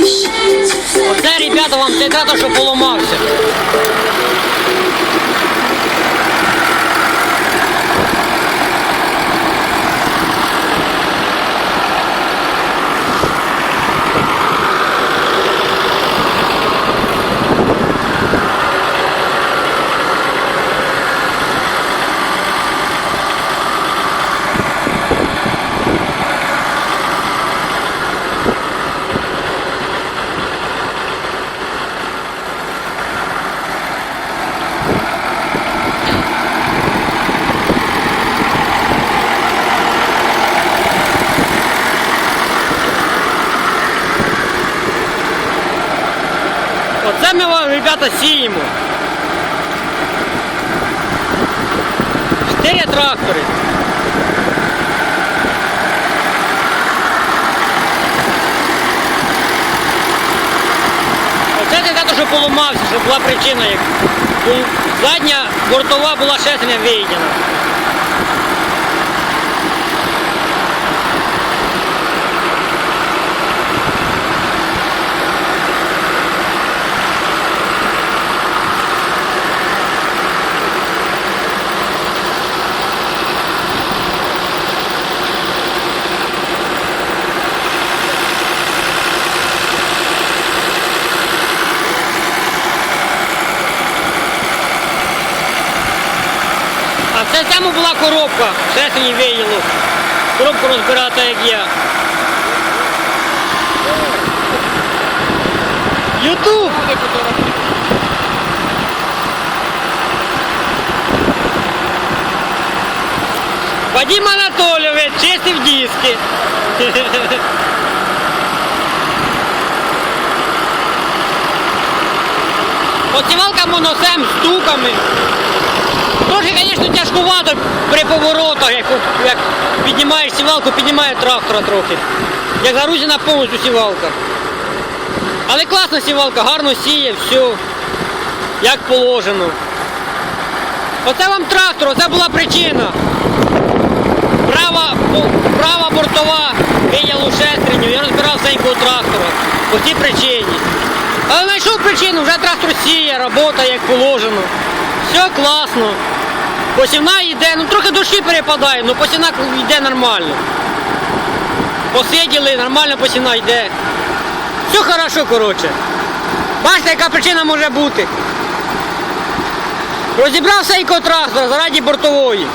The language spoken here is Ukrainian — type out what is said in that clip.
Оце, ребята, вам цей трактор, що поламався. Оце ми вам, ребята, сіємо. Чотири трактори. Оце не те, що поламався, що була причина. Як задня бортова була шестерня виїдена. А цьому була коробка, шестерні виїло. Коробку розбирати, як я. Ютуб! Вадим Анатольевич, чистив диски. Посівалка моносем з стуками. При поворотах, як, як піднімаєш сівалку, піднімає трактора трохи. Як загрузена повністю сівалка. Але класна сівалка, гарно сіє, все, як положено. Оце вам трактор, оце була причина. Права, права бортова виялу шестерню, я розбирав сенького трактора по цій причині. Але знайшов причину, вже трактор сіє, робота як положено. Все класно. Посівна йде, ну трохи душі перепадає, ну посівна йде нормально. Посиділи, нормально посівна йде. Все хорошо, коротше. Бачите, яка причина може бути. Розібрався і трактор заради бортової.